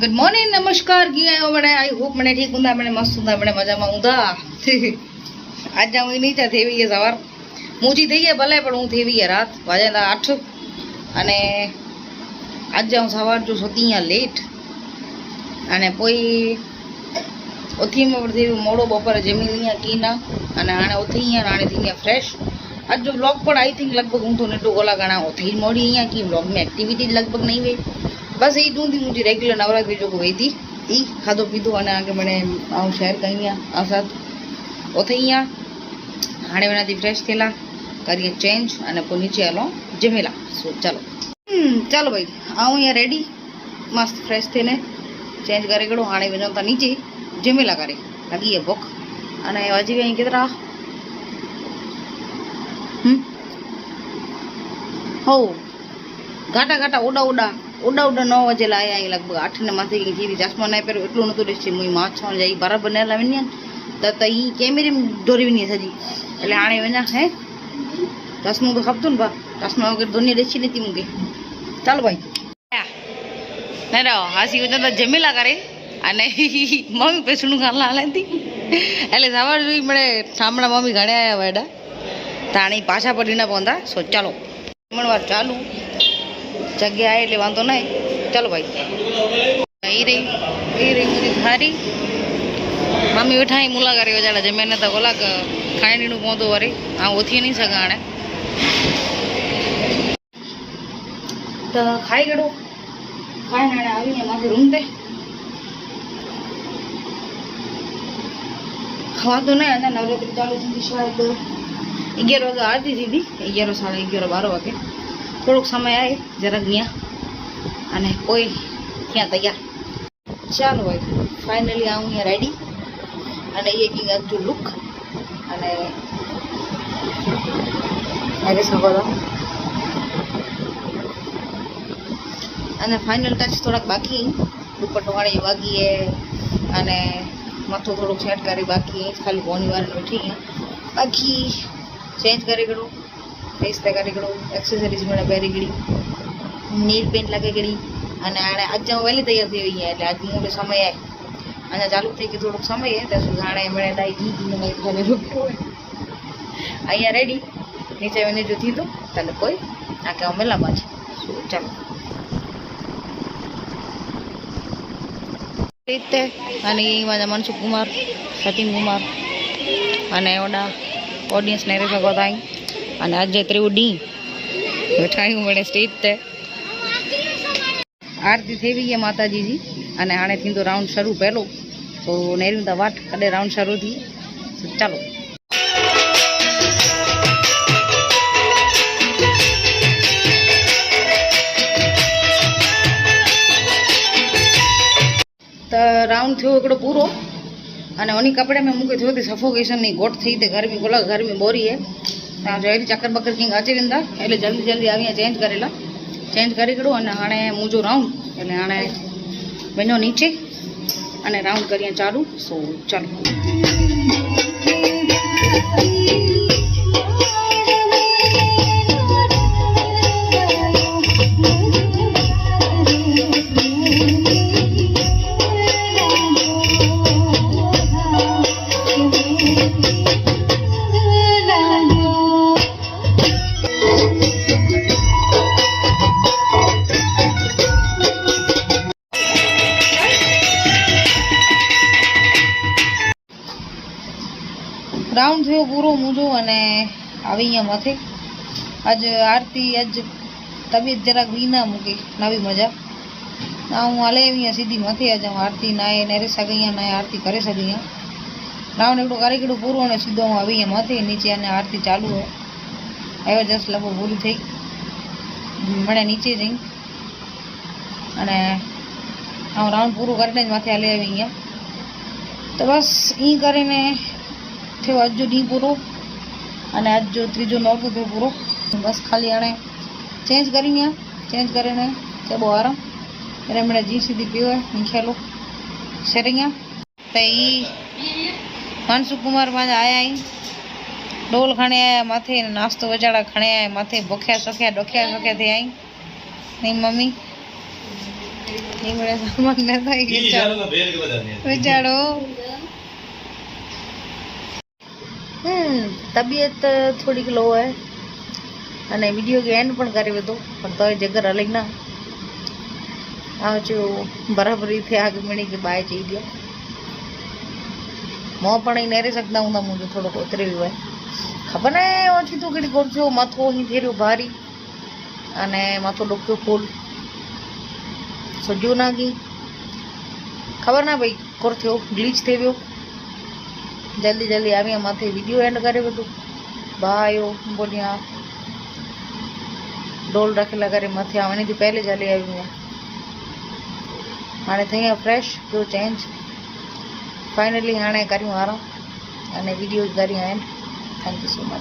Good morning નમસ્કાર ગયા મને આઈ હોપ મને ઠીક ઊંધા, મને મસ્ત ઊંધા, મને મજામાં ઊંધા. આજ હું નહીં ત્યાં થેવી ગયા સવાર. ઊંચી થઈ ગયા ભલે, પણ હું થેવી ગયા રાત. વાજ્યા આઠ. અને આજે હું સવાર, જો સતી અહીંયા લેટ અને કોઈ ઓથીમાં પણ થયું મોડો બપોરે જમી અહીંયા કીના અને આણે ઓથી અહીંયા આણે થઈ ગયા ફ્રેશ આજ જો બ્લોગ પણ આઈ થિંક લગભગ હું તો નેટો ગોલા ગણા ઓથી મોડી અહીંયા, કી બ્લોગની એક્ટિવિટી લગભગ નહીં હોય. બસ એ જ ઊંધી ઊંધી રેગ્યુલર નવરાત્રી જોગો વહીતી એ ખાધો પીધો અને આગળ મને આવું શહેર અહીંયા આ સાથ ઓથે અહીંયા હાણે એનાથી ફ્રેશ થયેલા, કરીએ ચેન્જ અને પછી નીચે હાલો જમેલા. સો ચાલો. ચાલો ભાઈ આવું અહીંયા રેડી મસ્ત ફ્રેશ થઈને ચેન્જ કરે ગયો, હાણે વિનોતા નીચે જમેલા કરે લાગી એ ભૂખ. અને હજી અહીં કેટલા હમ? હો ઘાટા ઘાટા ઓડા ઓડા. ઓડા ઉડા નવ વાજેલા લાયા અહીં લગભગ આઠ ને માથે થતી ચશ્મા ના પહેર્યો. એટલું નતું દેખી મુઈ માછ જાય બરાબર ને લાવીને તો તો ઈ કેમેરી દોરી વિની સજી એટલે આણે વના, હે? ચશ્મા તો ખપતું ને બા. ચશ્મા વગર દુનિયા દેખી નથી મૂકે. ચાલો ભાઈ. ના ના, હાસી વજન તો જમેલા કરે. અને મમ્મી પેસણું ખાલા હાલે હતી? એટલે સવાર જોઈ મળે ઠામણા મમ્મી ઘણે આવ્યા વેડા તાણી પાછા પડી ના પહોંચા સો ચાલો. જમણવાર ચાલુ. જગ્યા એટલે વાંધો નહીં. ચાલો ભાઈ. એ રહી એ રહી મુરી થારી મમ્મી ઉઠાઈ મુલા કરી વજાડા જમે ને તો ઓલા ખાંડીનું પહોંચો વરી. આ ઓછી નહીં સગાણે તો ખાઈ ગયો. ખાઈને એને આવીને માથે રૂમ દે. ખાવાતું નહીં અને નવરાત્રી ચાલુ થતી શાયદ અગિયાર વાગે આરતી દીધી અગિયાર સાડા અગિયાર બાર વાગે. થોડોક સમય આવે જરાક ત્યાં અને કોઈ ત્યાં તૈયાર. ચાલો હોય ફાઇનલી આવું અહીંયા રેડી અને એ કિંગ આજુ લુક અને અને ફાઇનલ ટચ થોડાક બાકી દુપટ્ટો વાળી વાગીએ અને માથું થોડુંક સેટ કરી બાકી. ખાલી ઘણી વાર બેઠી બાકી ચેન્જ કરી ગયું ગયું એક્સેસરીઝ મને પહેરી ગઈ નીલ પેન્ટ લાગે ગઈ અને આણે આજે હું વહેલી તૈયાર થઈ ગઈ એટલે આજ મોટો સમય આવે અને ચાલુ થઈ ગયું થોડોક સમય ત્યાં સુધી આણે મને ડાઈ દીધી મને ઘરે રોક્યો અહીંયા રેડી નીચે મને જો થયું તને કોઈ, આ કે મેલામાં છે. શું, ચાલો. રીતે, અને એ મારા મનસુખ કુમાર, સચિન કુમાર, અને ઓડા ઓડિયન્સ ને રેસા ગોતાઈ અને આજે ત્રીવું ડી. ઠાયું મળે સ્ટેજ તે. આરતી થઈ ગઈ માતાજીજી અને આણેથી તો રાઉન્ડ શરૂ પહેલો. તો નેરી તો વાટ કડે રાઉન્ડ શરૂ થઈ ચાલો. તો રાઉન્ડ થયો એકડો પૂરો. અને ઓની કપડે મેં મૂકી થયો હતી સફોકેશનની ગોટ થઈ હતી ગરમી બોલા ગરમી બોરી હે. ત્યાં જઈ ચક્કર બક્કર કંઈક અચી વેંदा એટલે જલ્દી જલ્દી આવીને ચેન્જ કરેલા. ચેન્જ કરી કરું અને હાણે મૂજો રાઉન્ડ એટલે હાણે વञो નીચે. અને રાઉન્ડ કરીએ ચાલુ. સો ચાલો. રાઉન્ડ થયો, પૂરો મૂજો અને આવી અહીંયા માથે. આજ આરતી, આજ તબિયત જરાક વીના મૂકી, નવી મજા. ના, હું હાલે અહીંયા સીધી માથે આજ આરતી નાય, ને રે અહીંયા નાય, આરતી કરે સગૈયા રાઉન્ડ એકડું કારીગડું પૂરું અને સીધો હું આવી અહીંયા માથે, નીચે અને આરતી ચાલુ હોય. આવ્યો જસ્ટ લગભગ પૂરી થઈ. મને નીચે જઈ. અને હું રાઉન્ડ પૂરું કરીને જ માથે હાલે આવી અહીંયા. તો બસ એ કરીને થયો. જો ડી પૂરો અને આજ જો ત્રીજો નોરતો થયો પૂરો. બસ ખાલી આણે ચેન્જ કરીને ચેન્જ કરીને તે બહુ આરામ. એટલે મેં જી સીધી પીવે નીચેલો શેરિંગા તો એ મનસુખ કુમારમાં આયા ડોલ ખણે આયા માથે નાસ્તો વજાડા ખણે આયા માથે. ભોખ્યા સોખ્યા ડોખ્યા સોખ્યા થઈ અહીં નહીં મમ્મી? હિમડે સામાન ન થાય. કે વિચારો હમ, તબિયત થોડીક લો હે. અને વીડિયો કે એન્ડ પણ કર્યો હતો પણ તોય જગર અલગ ના આવજો બરાબર રીતે આગમણી કે બાય જઈ દો મોં પણ અહીં નહેરી શકતા હું મુજબ થોડોક ઉતરેલું હોય. ખબર ને, ઓછી તું કેટલી કરજો, માથું અહીં થઈ રહ્યું ભારી. અને માથું ડોક્યું ફૂલ. સજ્યું નાગી ખબર ના ભાઈ કોર થયો ગ્લીચ થઈ ગયો. જલ્દી જલ્દી આવી એમાંથી વીડિયો એન્ડ કરે બધું. ભાઈઓ, બોલ્યા, ડોલ રાખેલા ઘરે માંથી આવણીથી પહેલી જ હાલી આવી મેં. હાણે થઈ ફ્રેશ જો ચેન્જ ફાઇનલી હાણે કર્યું હારો. અને વીડિયો કરી and thank you so much